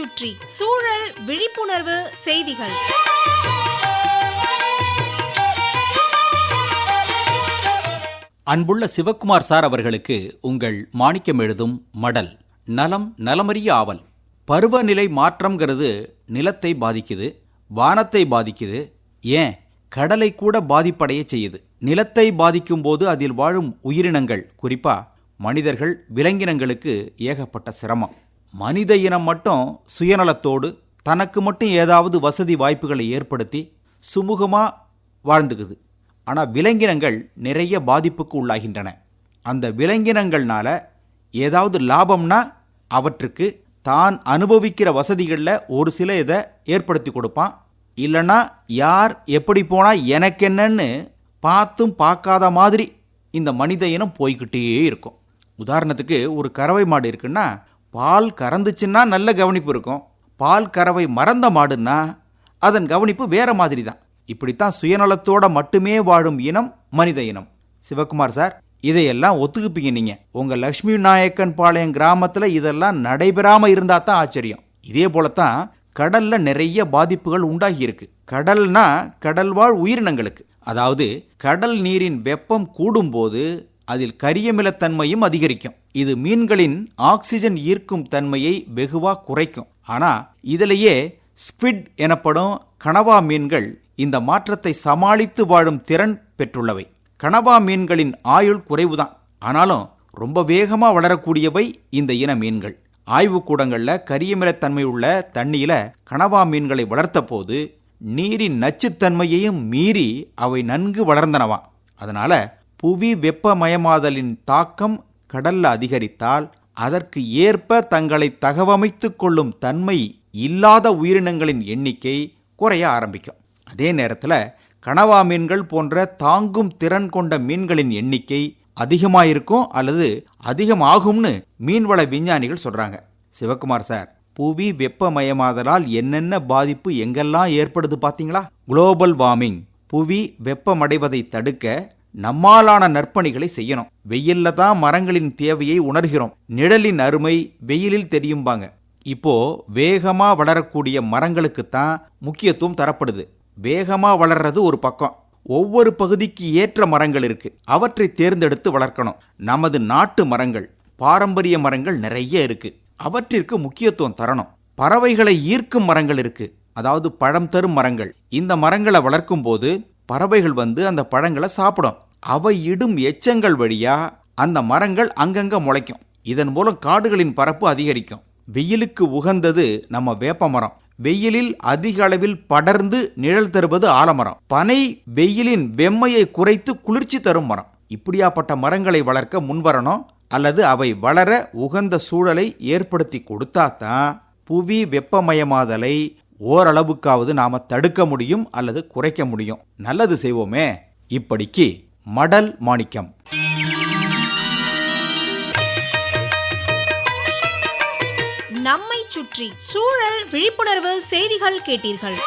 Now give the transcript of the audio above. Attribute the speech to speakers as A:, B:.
A: சுற்றி சூழல் விழிப்புணர்வு செய்திகள்.
B: அன்புள்ள சிவக்குமார் சார் அவர்களுக்கு உங்கள் மாணிக்கம் எழுதும் மடல் நலம் நலமறிய ஆவல். பருவநிலை மாற்றம்ங்கிறது நிலத்தை பாதிக்குது வானத்தை பாதிக்குது ஏன்? கடலை கூட பாதிப்படைய செய்யுது. நிலத்தை பாதிக்கும் போது அதில் வாழும் உயிரினங்கள் குறிப்பா மனிதர்கள் விலங்கினங்களுக்கு ஏகப்பட்ட சிரமம். மனித இனம் மட்டும் சுயநலத்தோடு தனக்கு மட்டும் ஏதாவது வசதி வாய்ப்புகளை ஏற்படுத்தி சுமூகமாக வாழ்ந்துக்குது. ஆனால் விலங்கினங்கள் நிறைய பாதிப்புக்கு உள்ளாகின்றன. அந்த விலங்கினங்கள்னால ஏதாவது லாபம்னா அவற்றுக்கு தான் அனுபவிக்கிற வசதிகளில் ஒரு சில இதை ஏற்படுத்தி கொடுப்பான். இல்லைன்னா யார் எப்படி போனால் எனக்கு என்னன்னு பார்த்தும் பார்க்காத மாதிரி இந்த மனித இனம் போய்கிட்டே இருக்கும். உதாரணத்துக்கு ஒரு கறவை மாடு இருக்குன்னா பால் கறந்துச்சுன்னா நல்ல கவனிப்பு இருக்கும். பால் கறவை மறந்த மாடுன்னா அதன் கவனிப்பு வேற மாதிரி தான் இப்படித்தான் சுயநலத்தோட மட்டுமே வாழும் இனம் மனித இனம். சிவகுமார் சார் இதையெல்லாம் ஒத்துக்குப்பீங்க நீங்க. உங்க லக்ஷ்மி நாயக்கன் பாளையம் கிராமத்துல இதெல்லாம் நடைபெறாம இருந்தா தான் ஆச்சரியம். இதே போலத்தான் கடல்ல நிறைய பாதிப்புகள் உண்டாகி இருக்கு. கடல்னா கடல்வாழ் உயிரினங்களுக்கு. அதாவது கடல் நீரின் வெப்பம் கூடும்போது அதில் கரியமிலத்தன்மையும் அதிகரிக்கும். இது மீன்களின் ஆக்சிஜன் ஈர்க்கும் தன்மையை வெகுவா குறைக்கும். ஆனா இதிலேயே ஸ்குவிட் எனப்படும் கனவா மீன்கள் இந்த மாற்றத்தை சமாளித்து வாழும் திறன் பெற்றுள்ளவை. கனவா மீன்களின் ஆயுள் குறைவுதான். ஆனாலும் ரொம்ப வேகமா வளரக்கூடியவை இந்த இன மீன்கள். ஆய்வுக்கூடங்களில் கரியமிலத்தன்மை உள்ள தண்ணியில கனவா மீன்களை வளர்த்த போது நீரின் நச்சுத்தன்மையையும் மீறி அவை நன்கு வளர்ந்தனவாம் அதனால புவி வெப்பமயமாதலின் தாக்கம் கடல்ல அதிகரித்தால் அதற்கு ஏற்ப தங்களை தகவமைத்து கொள்ளும் தன்மை இல்லாத உயிரினங்களின் எண்ணிக்கை குறைய ஆரம்பிக்கும். அதே நேரத்தில் கனவா மீன்கள் போன்ற தாங்கும் திறன் கொண்ட மீன்களின் எண்ணிக்கை அதிகமாயிருக்கும் அல்லது அதிகமாகும்னு மீன்வள விஞ்ஞானிகள் சொல்கிறாங்க சிவகுமார் சார் புவி வெப்பமயமாதலால் என்னென்ன பாதிப்பு எங்கெல்லாம் ஏற்படுது பார்த்தீங்களா குளோபல் வார்மிங் புவி வெப்பமடைவதை தடுக்க நம்மாலான நற்பணிகளை செய்யணும். வெயில்ல தான் மரங்களின் தேவையை உணர்கிறோம். நிழலின் அருமை வெயிலில் தெரியும்பாங்க. இப்போ வேகமா வளரக்கூடிய மரங்களுக்கு தான் முக்கியத்துவம் தரப்படுது. வேகமா வளர்றது ஒரு பக்கம். ஒவ்வொரு பகுதிக்கு ஏற்ற மரங்கள் இருக்கு. அவற்றை தேர்ந்தெடுத்து வளர்க்கணும். நமது நாட்டு மரங்கள் பாரம்பரிய மரங்கள் நிறைய இருக்கு. அவற்றிற்கு முக்கியத்துவம் தரணும். பறவைகளை ஈர்க்கும் மரங்கள் இருக்கு. அதாவது பழம் தரும் மரங்கள். இந்த மரங்களை வளர்க்கும் போது பறவைகள் வந்து அந்த பழங்களை சாப்பிடும். அவை இடும் எச்சங்கள் வழியா அந்த மரங்கள் அங்கங்க முளைக்கும். இதன் மூலம் காடுகளின் பரப்பு அதிகரிக்கும். வெயிலுக்கு உகந்தது நம்ம வேப்ப மரம். வெயிலில் அதிக அளவில் படர்ந்து நிழல் தருவது ஆலமரம். பனை வெயிலின் வெம்மையை குறைத்து குளிர்ச்சி தரும் மரம். இப்படியாப்பட்ட மரங்களை வளர்க்க முன்வரணும் அல்லது அவை வளர உகந்த சூழலை ஏற்படுத்தி கொடுத்தாதான் புவி வெப்பமயமாதலை ஓரளவுக்காவது நாம தடுக்க முடியும் அல்லது குறைக்க முடியும். நல்லது செய்வோமே. இப்படிக்கு மடல் மாணிக்கம்.
A: நம்மை சுற்றி சூழல் விழிப்புணர்வு செய்திகள் கேட்டீர்கள்.